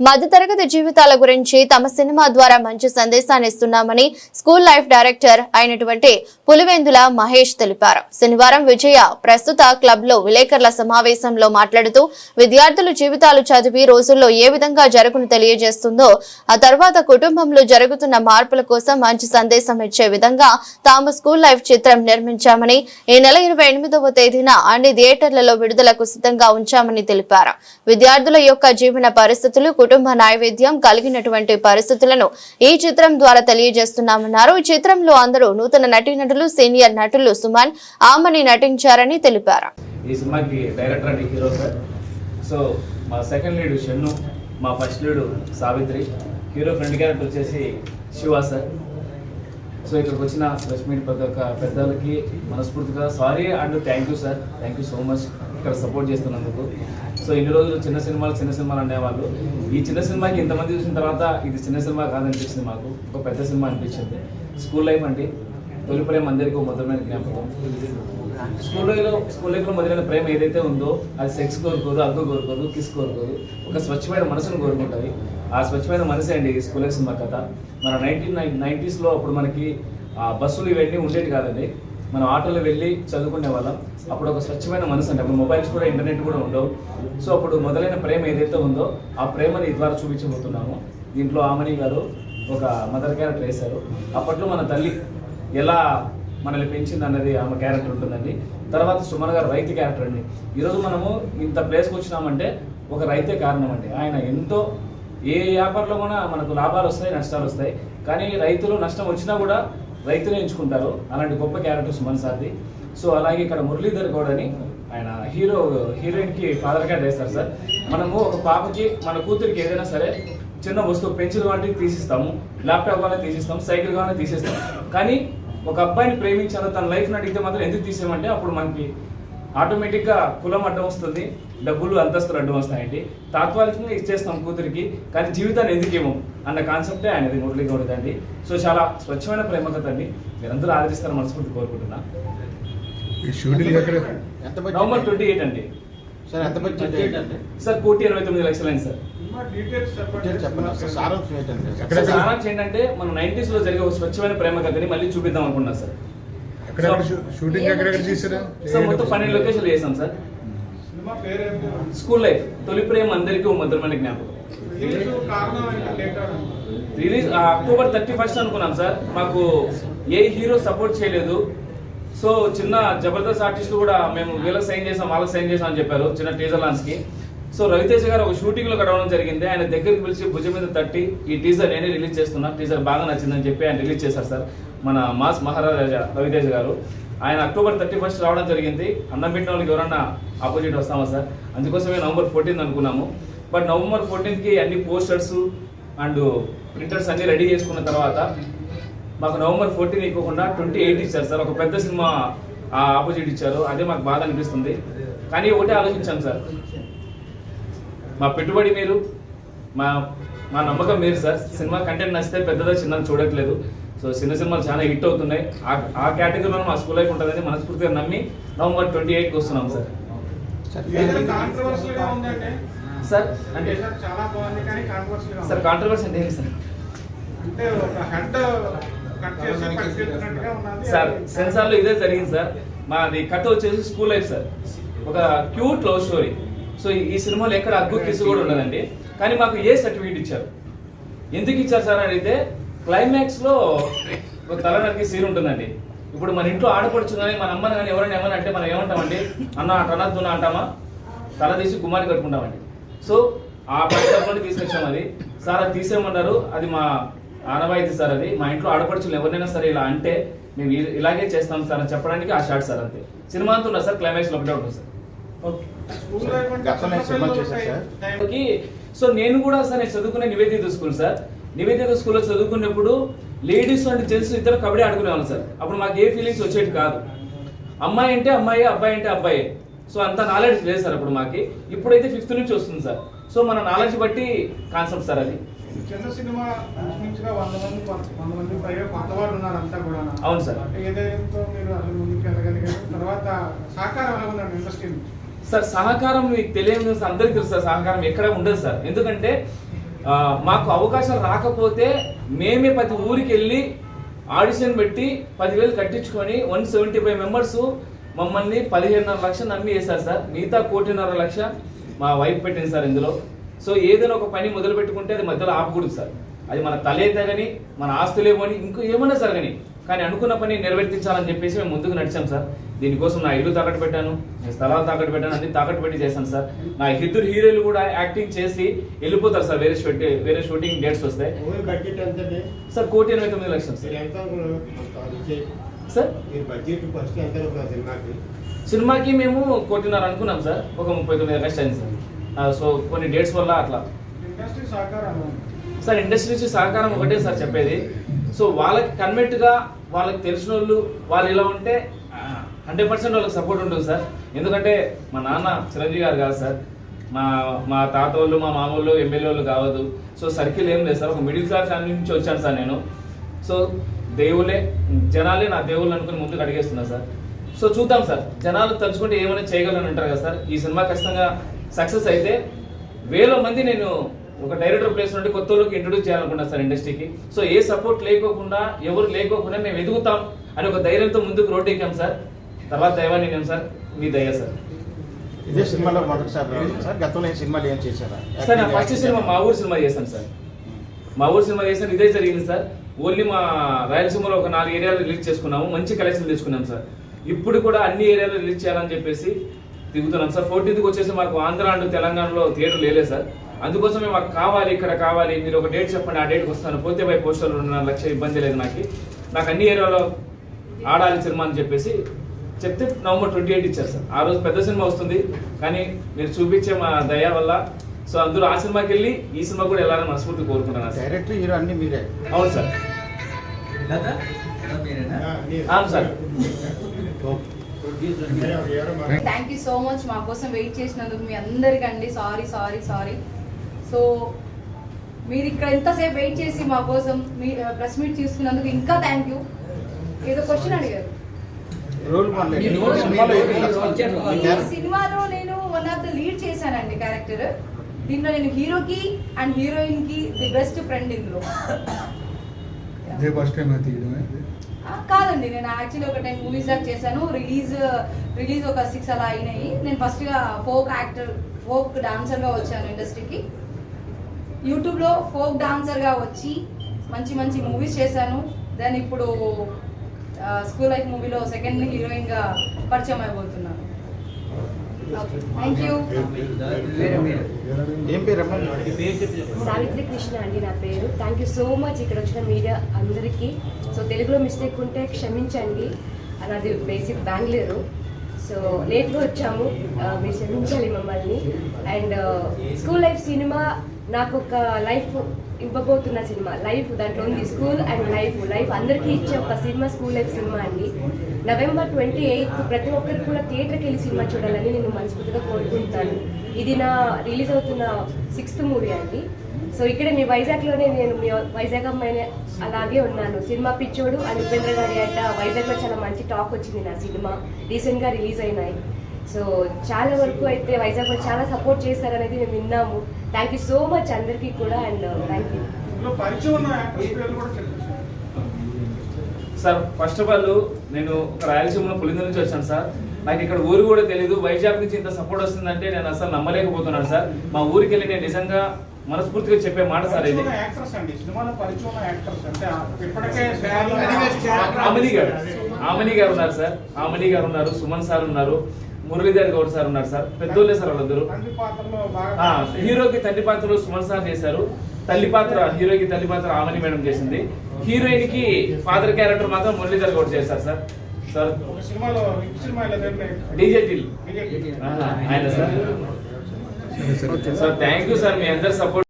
మధ్యతరగతి జీవితాల గురించి తమ సినిమా ద్వారా మంచి సందేశాన్ని ఇస్తున్నామని స్కూల్ లైఫ్ డైరెక్టర్ అయినటువంటి పులివెందుల మహేష్ తెలిపారు. శనివారం విజయ ప్రస్తుత క్లబ్లో విలేకరుల సమావేశంలో మాట్లాడుతూ విద్యార్థుల జీవితాలు చదివి రోజుల్లో ఏ విధంగా జరుగును తెలియజేస్తుందో ఆ తర్వాత కుటుంబంలో జరుగుతున్న మార్పుల కోసం మంచి సందేశం ఇచ్చే విధంగా తాము స్కూల్ లైఫ్ చిత్రం నిర్మించామని ఈ నెల ఇరవై ఎనిమిదవ తేదీన అన్ని థియేటర్లలో విడుదలకు సిద్ధంగా ఉంచామని తెలిపారు. విద్యార్థుల యొక్క జీవన పరిస్థితులు కుటుంబ నైవేద్యం కలిగినటువంటి పరిస్థితులను ఈ చిత్రం ద్వారా తెలియజేస్తున్నామన్నారు. ఈ చిత్రంలో అందరూ నూతన నటీనటులు సీనియర్ నటులు సుమన్ ఆమని నటించారని తెలిపారు. ఈ సినిమాకి డైరెక్టర్ అండి హీరో సార్. సో మా సెకండ్ లీడ్ షన్ను మా first lead Savitri. Hero friend character వచ్చేసి శివ సార్. సో ఇక్కడికి వచ్చిన ప్రెస్ మీట్ ప్రతి ఒక్క పెద్దలకి మనస్ఫూర్తిగా sorry and thank you sir. Thank you so much. ఇక్కడ సపోర్ట్ చేస్తున్నందుకు. సో ఇన్ని రోజులు చిన్న సినిమాలు చిన్న సినిమాలు అనేవాళ్ళు. ఈ చిన్న సినిమాకి ఇంతమంది చూసిన తర్వాత ఇది చిన్న సినిమా కాదనిపించింది మాకు. ఒక పెద్ద సినిమా అనిపించింది. స్కూల్ లైఫ్ అంటే తొలి ప్రేమ అందరికీ ఒక మధురమైన జ్ఞాపకం. స్కూల్ లైఫ్లో స్కూల్ లైఫ్లో మొదలైన ప్రేమ ఏదైతే ఉందో అది సెక్స్ కోరుకోదు అగ్గు కోరుకోదు కిస్ కోరుకోదు. ఒక స్వచ్ఛమైన మనసును కోరుకుంటుంది. ఆ స్వచ్ఛమైన మనసే అండి ఈ స్కూల్ లైఫ్ సినిమా కథ. మన నైన్టీన్ నైన్ నైంటీస్లో అప్పుడు మనకి బస్సులు ఇవన్నీ ఉండేవి కాదండి. మనం ఆటోలో వెళ్ళి చదువుకునే వాళ్ళం. అప్పుడు ఒక స్వచ్ఛమైన మనసు అంటే అప్పుడు మొబైల్స్ కూడా ఇంటర్నెట్ కూడా ఉండవు. సో అప్పుడు మొదలైన ప్రేమ ఏదైతే ఉందో ఆ ప్రేమని ద్వారా చూపించబోతున్నాము. దీంట్లో ఆమని గారు ఒక మదర్ క్యారెక్టర్ వేశారు. అప్పట్లో మన తల్లి ఎలా మనల్ని పెంచింది అన్నది ఆమె క్యారెక్టర్ ఉంటుందండి. తర్వాత సుమన్ గారు రైతు క్యారెక్టర్ అండి. ఈరోజు మనము ఇంత ప్లేస్కి వచ్చినామంటే ఒక రైతే కారణం అండి ఆయన ఎంతో ఏ వ్యాపారంలో కూడా మనకు లాభాలు వస్తాయి నష్టాలు వస్తాయి. కానీ రైతులు నష్టం వచ్చినా కూడా రైతులే ఎంచుకుంటారు. అలాంటి గొప్ప క్యారెక్టర్ సుమన్ సార్ది సో అలాగే ఇక్కడ మురళీధర్ గౌడ్ అని ఆయన హీరో హీరోయిన్కి ఫాదర్ క్యారెక్టర్ వేస్తారు సార్. మనము ఒక పాపకి మన కూతురికి ఏదైనా సరే చిన్న వస్తువు పెన్సిల్ వంటివి తీసిస్తాము. ల్యాప్టాప్ కానీ తీసిస్తాము సైకిల్ కానీ తీసిస్తాం కానీ ఒక అబ్బాయిని ప్రేమించాను తన లైఫ్ని అడిగితే మాత్రం ఎందుకు తీసామంటే అప్పుడు మనకి ఆటోమేటిక్గా కులం అడ్డం వస్తుంది. డబ్బులు అంతస్తులు అడ్డం వస్తాయండి. తాత్కాలికంగా ఇచ్చేస్తాం కూతురికి కానీ జీవితాన్ని ఎందుకేమో అన్న కాన్సెప్టే ఆయనది మురళీ గౌడ్ అండి. సో చాలా స్వచ్ఛమైన ప్రేమ కథ అండి. మీరందరూ ఆదరిస్తారు మనస్ఫూర్తి కోరుకుంటున్నా. నవంబర్ ట్వంటీ ఎయిట్ అండి. సార్ ఎంత బడ్జెట్? సార్ కోటి ఇరవై తొమ్మిది బడ్జెట్ చెప్పండి. సార్ సారాంశం ఏంటంటే మనం నైన్టీస్లో జరిగే ఒక స్వచ్ఛమైన ప్రేమ కథని మళ్ళీ చూపిద్దాం అనుకున్నా సార్. షూటింగ్ ఎక్కడెక్కడ తీసారా సార్ మొత్తం పన్నెండు లొకేషన్లు చేసాం సార్? School life. తొలి ప్రేమ అందరికీ ఓ మధురమైన జ్ఞాపకం. రిలీజ్ అక్టోబర్ థర్టీ ఫస్ట్ అనుకున్నాం సార్. మాకు ఏ హీరో సపోర్ట్ చేయలేదు. సో చిన్న జబర్దస్త్ ఆర్టిస్టులు కూడా మేము వీళ్ళకి సైన్ చేసాం వాళ్ళకి సైన్ చేసాం అని చెప్పారు చిన్న టీజర్ లాన్స్కి సో రవితేజ గారు ఒక షూటింగ్లో కడవడం జరిగింది. ఆయన దగ్గరికి పిలిచి భుజం మీద తట్టి ఈ టీజర్ నేనే రిలీజ్ చేస్తున్నా టీజర్ బాగా నచ్చిందని చెప్పి ఆయన రిలీజ్ చేశారు సార్. మన మాస్ మహారాజా రవితేజ గారు. ఆయన అక్టోబర్ థర్టీ ఫస్ట్ రావడం జరిగింది. అన్నం పెట్టిన వాళ్ళకి ఎవరన్నా ఆపోజిట్ వస్తామా సార్? అందుకోసమే నవంబర్ ఫోర్టీన్త్ అనుకున్నాము. బట్ నవంబర్ ఫోర్టీన్త్కి అన్ని పోస్టర్స్ అండ్ ప్రింటర్స్ అన్ని రెడీ చేసుకున్న తర్వాత మాకు నవంబర్ ఫోర్టీన్ ఇవ్వకుండా ట్వంటీ ఎయిట్ ఇచ్చారు సార్. ఒక పెద్ద సినిమా ఆపోజిట్ ఇచ్చారు. అదే మాకు బాధ అనిపిస్తుంది. కానీ ఒకటే ఆలోచించాం సార్. మా పెట్టుబడి మీరు మా మా నమ్మకం మీరు సార్. సినిమా కంటెంట్ నచ్చితే పెద్దదా చిన్నది చూడట్లేదు. సో చిన్న సినిమాలు చాలా హిట్ అవుతున్నాయి. ఆ- ఆ కేటగిరీలో మా స్కూల్ లైఫ్ ఉంటుందని మనస్ఫూర్తిగా నమ్మి నవంబర్ ట్వంటీ ఎయిట్కి వస్తున్నాం సార్. సార్ అంటే సార్. కాంట్రవర్సీ అంటే ఏంటి సార్? అంటే ఒక హెడ్ కట్ చేసి పట్టుకెళ్తున్నట్టుగా ఉన్నది సార్ సెన్సార్లో ఇదే జరిగింది సార్. మాది కథ వచ్చేసి స్కూల్ లైఫ్ సార్. ఒక క్యూట్ లవ్ స్టోరీ సో ఈ- ఈ సినిమాలో ఎక్కడ అగ్గు కిస్ కూడా ఉండదండి. కానీ మాకు ఏ సర్టిఫికేట్ ఇచ్చారు? ఎందుకు ఇచ్చారు సార్ అని అడిగితే క్లైమాక్స్లో ఒక తల నరికి సీన్ ఉంటుందండి. ఇప్పుడు మన ఇంట్లో ఆడపడుచు కానీ మన అమ్మని కానీ ఎవరైనా ఏమని అంటే మనం ఏమంటామండి? అన్న అటనద్దు అంటామా? తల తీసి గుమ్మాన్ని కట్టుకుంటామండి. సో ఆ పద్ధతిలో తీసుకొచ్చాం అది. సార్ అది తీసేయమన్నారు. అది మా ఆనవాయితీ సార్ అది. మా ఇంట్లో ఆడపడుచులు ఎవరినైనా సరే ఇలా అంటే మేము ఇలాగే చేస్తాం సార్ అని చెప్పడానికి ఆ షార్ట్ సార్ అంతే. సినిమా అంతా ఉన్నారు సార్? క్లైమాక్స్లో ఒకటే ఉంటుంది సార్. ఓకే. సో నేను కూడా సార్ నేను చదువుకునే నివేదిత స్కూల్ సార్. నివేదిత స్కూల్లో చదువుకున్నప్పుడు లేడీస్ అండ్ జెంట్స్ ఇద్దరు కబడ్డీ ఆడుకునేవాళ్ళు సార్. అప్పుడు మాకు ఏ ఫీలింగ్స్ వచ్చేది కాదు. అమ్మాయి అంటే అమ్మాయి అబ్బాయి అంటే అబ్బాయి. సో అంత నాలెడ్జ్ లేదు సార్ అప్పుడు మాకి. ఇప్పుడైతే ఫిఫ్త్ నుంచి వస్తుంది సార్. సో మన నాలెడ్జ్ బట్టి కాన్సెప్ట్ సార్ అది. చిన్న సినిమా ఇంచుమించుగా వంద మంది వంద మంది పైగా కొత్త వాళ్ళు ఉన్నారు అంతా కూడా అవును సార్. ఏదైతే మీరు అసలు ముందుకు వెళ్ళగలిగారు. తర్వాత సహకారం ఎలా ఉందండి ఇండస్ట్రీ సార్ సహకారం మీకు తెలియదు అందరికీ తెలుసు సార్ సహకారం ఎక్కడ ఉండదు సార్. ఎందుకంటే మాకు అవకాశం రాకపోతే మేమే ప్రతి ఊరికి వెళ్ళి ఆడిషన్ పెట్టి పదివేలు కట్టించుకొని వన్ సెవెంటీ ఫైవ్ మెంబర్స్ మమ్మల్ని పదిహేనున్నర లక్ష నమ్మి వేశారు సార్. మిగతా కోటిన్నర లక్ష మా వైఫ్ పెట్టింది సార్ ఇందులో. సో ఏదైనా ఒక పని మొదలు పెట్టుకుంటే అది మధ్యలో ఆపకూడదు సార్. అది మన తలే తగని మన ఆస్తులేమో అని ఇంకో ఏమన్నా సార్ కానీ అనుకున్న పని నెరవేర్తించాలని చెప్పేసి మేము ముందుకు నడిచాం సార్. దీనికోసం నా ఇల్లు తాకట్టు పెట్టాను నేను స్థలాలు తాకట్టు పెట్టాను అన్ని తాకట్టు పెట్టి చేశాను సార్. నా ఇద్దరు హీరోలు కూడా యాక్టింగ్ చేసి వెళ్ళిపోతారు సార్ వేరే షూట్ వేరే షూటింగ్ డేట్స్ వస్తాయి అండి? సార్ కోటి ఎనభై తొమ్మిది లక్షలు సార్. సినిమాకి? సినిమాకి మేము కోటిన్నర అనుకున్నాం సార్ ఒక ముప్పై తొమ్మిది లక్షలు అయింది సార్. ఆ, సో కొన్ని డేట్స్ వల్ల అట్లా. ఇండస్ట్రీ సహకారం సార్ ఇండస్ట్రీ నుంచి సహకారం ఒకటే సార్ చెప్పేది. సో వాళ్ళకి కన్వెంట్గా వాళ్ళకి తెలిసిన వాళ్ళు వాళ్ళు ఇలా ఉంటే హండ్రెడ్ పర్సెంట్ వాళ్ళకి సపోర్ట్ ఉంటుంది సార్. ఎందుకంటే మా నాన్న చిరంజీవి గారు కాదు సార్. మా మా తాత వాళ్ళు మా మామ వాళ్ళు ఎమ్మెల్యే వాళ్ళు కావద్దు. సో సర్కిల్ ఏం లేదు సార్. ఒక మిడిల్ క్లాస్ ఫ్యామిలీ నుంచి వచ్చాను సార్ నేను. సో దేవులే జనాలే నా దేవుళ్ళు అనుకుని ముందుకు అడిగేస్తున్నా సార్. సో చూద్దాం సార్. జనాలు తలుచుకుంటే ఏమైనా చేయగలను అంటారు కదా సార్. ఈ సినిమా ఖచ్చితంగా సక్సెస్ అయితే వేల మంది నేను ఒక డైరెక్టర్ ప్లేస్ నుండి కొత్త వాళ్ళకి ఇంట్రొడ్యూస్ చేయాలనుకున్నా సార్ ఇండస్ట్రీకి. సో ఏ సపోర్ట్ లేకోకుండా ఎవరు లేకోకుండా మేము ఎదుగుతాం అని ఒక ధైర్యంతో ముందుకు రోడ్ ఎక్కాం సార్. తర్వాత దైవాన్ని నేను సార్. మీ దయ సార్. ఇదే సినిమాలో మొదటిసారి సార్. గతంలో సినిమాలు ఏం చేశారా? సార్ నా ఫస్ట్ సినిమా మా ఊరు సినిమా చేశాను సార్. మా ఊరు సినిమా చేశాను ఇదే జరిగింది సార్. ఓన్లీ మా రాయలసీమలో ఒక నాలుగు ఏరియాలు రిలీజ్ చేసుకున్నాము. మంచి కలెక్షన్ తీసుకున్నాం సార్. ఇప్పుడు కూడా అన్ని ఏరియాలు రిలీజ్ చేయాలని చెప్పేసి దిగుతున్నాం సార్. ఫోర్టీన్త్కి వచ్చేసి మాకు ఆంధ్ర అండ్ తెలంగాణలో థియేటర్ లేలే సార్. అందుకోసమే మాకు కావాలి ఇక్కడ కావాలి మీరు ఒక డేట్ చెప్పండి ఆ డేట్కి వస్తాను. పోతే బై పోస్టర్లు రెండున్నర లక్ష ఇబ్బంది లేదు నాకు నాకు అన్ని ఏరియాలో ఆడాలి సినిమా అని చెప్పేసి చెప్తే నవంబర్ ట్వంటీ ఎయిట్ ఇచ్చారు సార్. ఆ రోజు పెద్ద సినిమా వస్తుంది కానీ మీరు చూపించే మా దయ వల్ల. సో అందరూ ఆ సినిమాకి వెళ్ళి ఈ సినిమా కూడా వెళ్ళాలని మనస్ఫూర్తి కోరుకుంటున్నాను సార్. డైరెక్టర్ హీరో అన్ని మీరే. అవును సార్. అవును sir. Thank you so much మా కోసం వెయిట్ చేసినందుకు మీ అందరికండి. సారీ సారీ సారీ సో మీరు ఇక్కడ ఎంతసేపు వెయిట్ చేసి మా కోసం మీ ప్రెస్ మీట్ తీసుకున్నందుకు ఇంకా థ్యాంక్ యూ ఏదో క్వశ్చన్ అడిగారు. సినిమాలో నేను వన్ ఆఫ్ ద లీడ్ చేశానండి క్యారెక్టర్ దీంట్లో నేను హీరోకి అండ్ హీరోయిన్కి ది బెస్ట్ ఫ్రెండ్ ఇందులో. ఇదే ఫస్ట్ టైం అది తీయడమే ఆ, కాదండి నేను యాక్చువల్లీ ఒక టెన్ మూవీస్ దాకా చేశాను. రిలీజ్ రిలీజ్ ఒక సిక్స్ అలా అయినాయి. నేను ఫస్ట్గా ఫోక్ యాక్టర్ ఫోక్ డాన్సర్గా వచ్చాను ఇండస్ట్రీకి యూట్యూబ్లో ఫోక్ డాన్సర్గా వచ్చి మంచి మంచి మూవీస్ చేశాను. దెన్ ఇప్పుడు స్కూల్ లైఫ్ మూవీలో సెకండ్ హీరోయిన్గా పరిచయం అయిపోతున్నాను. థ్యాంక్ యూ సావిత్రి కృష్ణ అండి నా పేరు. థ్యాంక్ యూ సో మచ్ ఇక్కడ వచ్చిన మీడియా అందరికీ. సో తెలుగులో మిస్టేక్ ఉంటే క్షమించండి. నాది బేసిక్ బెంగళూరు సో లేట్గా వచ్చాము. మీరు క్షమించాలి మమ్మల్ని. అండ్ స్కూల్ లైఫ్ సినిమా నాకు ఒక లైఫ్ ఇవ్వబోతున్న సినిమా. లైఫ్ దాంట్లో ఉంది. School and life. లైఫ్ అందరికీ ఇచ్చే ఒక సినిమా స్కూల్ లైఫ్ సినిమా అండి. నవంబర్ ట్వంటీ ఎయిత్ ప్రతి ఒక్కరు కూడా థియేటర్కి వెళ్ళి సినిమా చూడాలని నేను మనస్ఫూర్తిగా కోరుకుంటాను. ఇది నా రిలీజ్ అవుతున్న సిక్స్త్ మూవీ అండి. సో ఇక్కడ మీ వైజాగ్లోనే నేను మీ వైజాగ్ అమ్మాయిని అలాగే ఉన్నాను. సినిమా పిచ్చోడు అని ఉపేంద్ర గారి అడ్డ వైజాగ్లో చాలా మంచి టాక్ వచ్చింది నా సినిమా. రీసెంట్గా రిలీజ్ అయినాయి. సో చాలా వరకు అయితే వైజాగ్లో చాలా సపోర్ట్ చేస్తారనేది మేము విన్నాము. థ్యాంక్ యూ సో మచ్ అందరికీ కూడా and thank you. Sir. First of all నేను ఒక రాయలసీమలో పులింద నుంచి వచ్చాను సార్. నాకు ఇక్కడ ఊరు కూడా తెలియదు వైజాగ్ నుంచి ఇంత సపోర్ట్ వస్తుందంటే నేను అసలు నమ్మలేకపోతున్నాను సార్. మా ఊరికి వెళ్ళి నేను నిజంగా మనస్ఫూర్తిగా చెప్పే మాట సార్ ఇది. ఆమని గారు. ఆమని గారు ఉన్నారు సార్. ఆమని గారు ఉన్నారు సుమన్ సార్ ఉన్నారు మురళీధర్ గౌడ్ సార్ ఉన్నారు సార్. పెద్దోళ్ళే సార్ వాళ్ళందరూ. హీరోకి తండ్రి పాత్రలో సుమన్ సార్ చేశారు. తల్లి పాత్ర హీరోకి తల్లి పాత్ర ఆమని మేడం చేసింది. హీరోయిన్కి ఫాదర్ క్యారెక్టర్ మాత్రం మురళీధర్ గౌడ్ చేశారు సార్. సార్. DJ till. ఆయన సార్. సరే సార్. థ్యాంక్ యూ సార్ మీ అందరు సపోర్ట్.